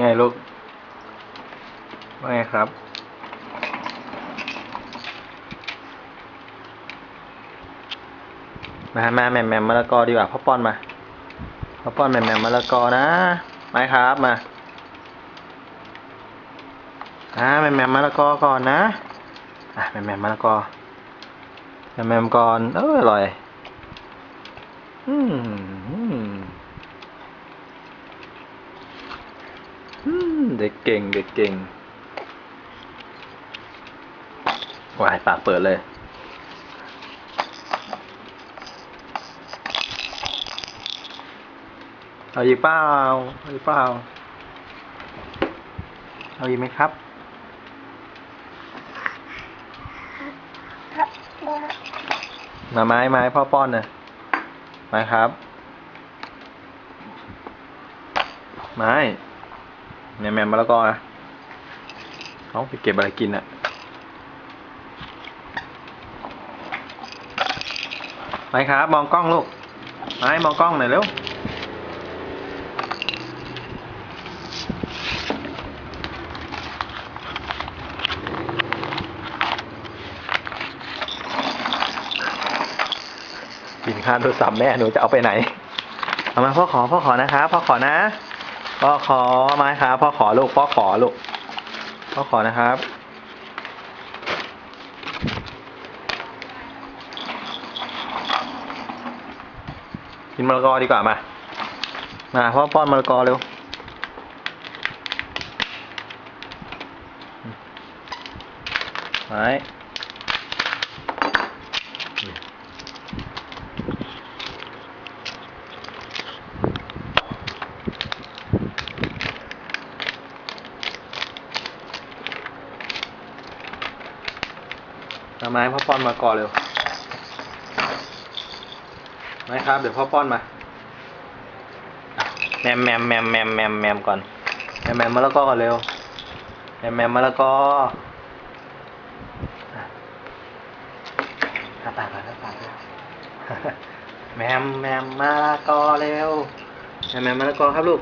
ไงลูกว่าไงครับ มามาแหม่มแหม่มมะละกอดีกว่าพ่อป้อนมาพ่อป้อนแหม่มแหม่มมะละกอนะไม้ครับมาอ่าแหม่มแหม่มมะละกอก่อนนะอะแหม่มแหม่มมะละกอแหม่มแหม่มก่อนเอออร่อย อืมอืมอืมเด็ กเก่ง เด็กเก่งวายปากเปิดเลยเอาอีกเปล่าเอาอีกเปล่าเอาอีกไหมครับ มาไม้ไม้พ่อป้อนนะไม้ครับ ไม้ แมมแมมมะละกอนะเขาไปเก็บอะไรกินอะไม้ครับ มองกล้องลูกไม้มองกล้องหน่อยเร็วกินข้าวโทรศัพท์แม่หนูจะเอาไปไหน เอามาพ่อขอพ่อขอนะครับพ่อขอนะ พ่อขอไม้ครับพ่อขอลูกพ่อขอลูกพ่อขอนะครับ กินมะละกอดีกว่ามา มาพ่อป้อนมะละกอเร็วไม้ เอาไม้พ่อป้อนมะละกอเร็วไม้ครับ เดี๋ยวพ่อป้อนมาแมมแมมแมมแมมแมมแมมก่อนแมมแมมมะละกอก่อนเร็วแมมแมมมะละกออะปากก่อนปากก่อนแมมแมมมะละกอเร็วแมมแมมมะละกอครับลูก